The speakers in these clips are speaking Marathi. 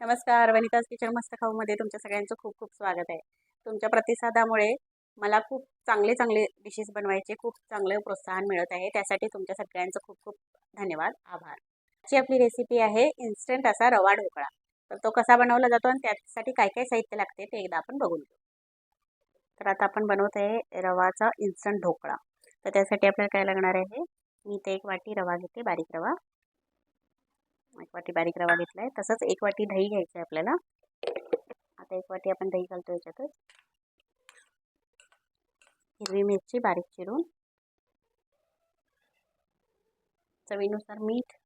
नमस्कार वनिताज किचन मस्त खाऊमध्ये तुमच्या सगळ्यांचं खूप खूप स्वागत आहे. तुमच्या प्रतिसादामुळे मला खूप चांगले चांगले डिशेस बनवायचे खूप चांगलं प्रोत्साहन मिळत आहे. त्यासाठी तुमच्या सगळ्यांचं खूप खूप धन्यवाद आभार. आजची आपली रेसिपी आहे इन्स्टंट असा रवा ढोकळा. तर तो कसा बनवला जातो आणि त्यासाठी काय काय साहित्य लागते ते एकदा आपण बघून घेऊ. तर आता आपण बनवत आहे रवाचा इन्स्टंट ढोकळा. तर त्यासाठी आपल्याला काय लागणार आहे मी ते एक वाटी रवा घेते बारीक रवा. एक वाटी बारीक रवा घेतला आहे तसंच एक वाटी दही घ्यायचं आहे आपल्याला. आता एक वाटी आपण दही घालतो याच्यातच. हिरवी मिरची बारीक चिरून. चवीनुसार मीठ.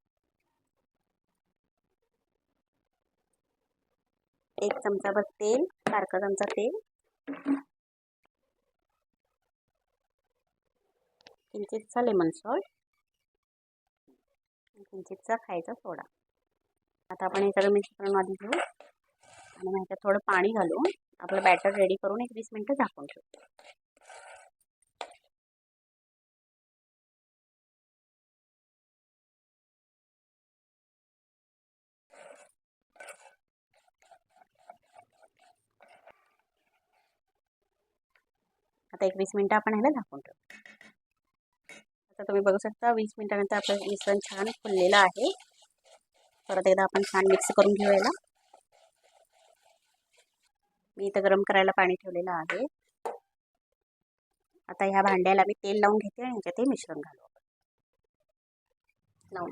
एक चमचाभर तेल बारका चमचा तेल. किंचितचा लेमन सॉल्ट. किंचितचा खायचा सोडा. आता आपण हे सगळं मिक्स आधी घेऊ. आणि मग ह्याच्यात थोडं पाणी घालून आपलं बॅटर रेडी करून एक वीस मिनटं झाकून ठेवू. आता एक वीस मिनटं आपण ह्याला झाकून ठेवू. आता तुम्ही बघू शकता वीस मिनिटानंतर आपलं मिश्रण छान फुललेलं आहे. परत एकदा आपण छान मिक्स करून घेऊयाला मी इथं गरम करायला पाणी ठेवलेलं आहे. आता ह्या भांड्याला मी तेल लावून घेते आणि ह्याच्यात मिश्रण घालू. लावून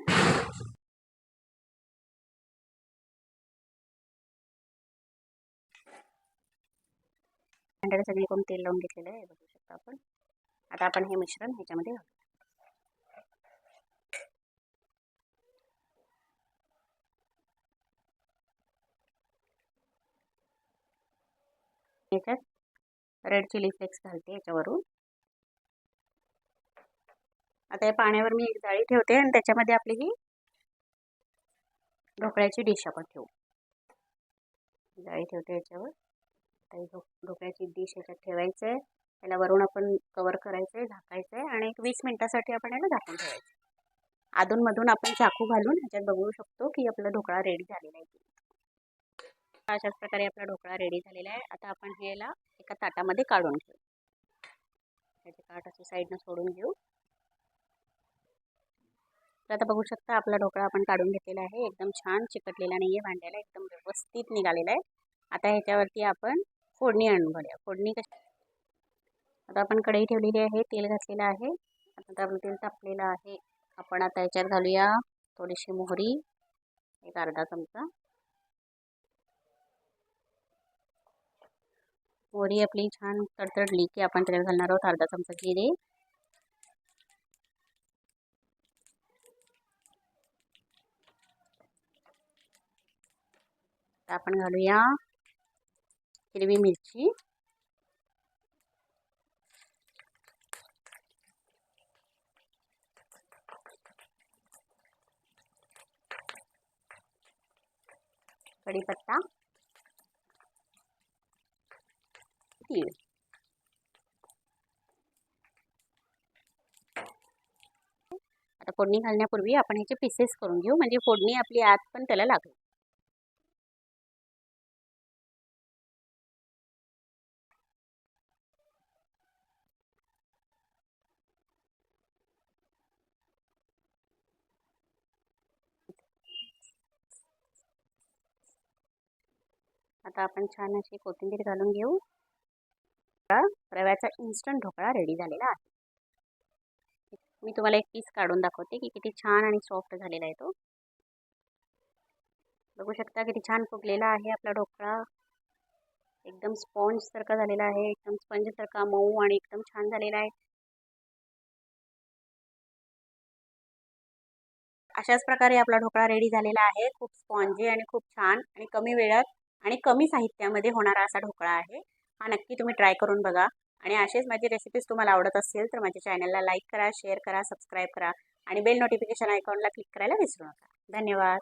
भांड्याला सगळीकडून तेल लावून घेतलेलं आहे बघू शकता आपण. आता आपण हे मिश्रण ह्याच्यामध्ये घालू. याच्यात रेड चिली फ्लेक्स घालते याच्यावरून. आता या पाण्यावर मी एक जाळी ठेवते आणि त्याच्यामध्ये आपली ही ढोकळ्याची डिश आपण ठेवू. जाळी ठेवते याच्यावर. आता ढोकळ्याची डिश याच्यात ठेवायचं. आहे त्याला वरून आपण कवर करायचं आहे झाकायचं आहे आणि एक वीस मिनटासाठी आपण याला झाकून ठेवायचं. अधूनमधून आपण चाकू घालून ह्याच्यात बघू शकतो की आपला ढोकळा रेडी झालेला आहे अशाच प्रकारे आपला ढोकळा रेडी झालेला आहे. आता आपण ह्याला एका ताटामध्ये काढून घेऊ. त्याचे काठ असं साईडनं सोडून घेऊ. तर आता बघू शकता आपला ढोकळा आपण काढून घेतलेला आहे. एकदम छान चिकटलेला नाही आहे भांड्याला एकदम व्यवस्थित निघालेला आहे. आता ह्याच्यावरती आपण फोडणी आणून घालूया फोडणी कशी? आता आपण कढई ठेवलेली आहे तेल घातलेलं आहे. आता आपलं तेल तापलेलं आहे. आपण आता ह्याच्यात घालूया थोडीशी मोहरी. एक अर्धा चमचा. मोहरी आपली छान तडतडली की आपण त्याच्यात घालणार आहोत अर्धा चमचा जिरे आपण घालूया हिरवी मिरची। कढीपत्ता तीळ आता फोडणी घालण्यापूर्वी आपण ह्याचे पीसेस करून घेऊ. म्हणजे फोडणी आपली आत पण त्याला लागेल आता आपण छान अशी कोथिंबीर घालून घेऊ. रव्याचा इन्स्टंट ढोकळा रेडी झालेला आहे. मी तुम्हाला एक पीस काढून दाखवते की किती छान आणि सॉफ्ट झालेला आहे तो. बघू शकता किती छान फुगलेला आहे आपला ढोकळा. एकदम स्पॉन्जसारखा झालेला आहे एकदम स्पंजसारखा मऊ आणि एकदम छान झालेला आहे. अशाच प्रकारे आपला ढोकळा रेडी झालेला आहे. खूप स्पॉन्जी आणि खूप छान आणि कमी वेळात आणि कमी साहित्यामध्ये होणारा असा ढोकळा आहे. हा नक्की तुम्ही ट्राय करून बघा. आणि असेच माझी रेसिपीज तुम्हाला आवडत असेल तर माझ्या चॅनलला लाईक करा शेअर करा सबस्क्राईब करा. आणि बेल नोटिफिकेशन आयकॉनला क्लिक करायला विसरू नका. धन्यवाद.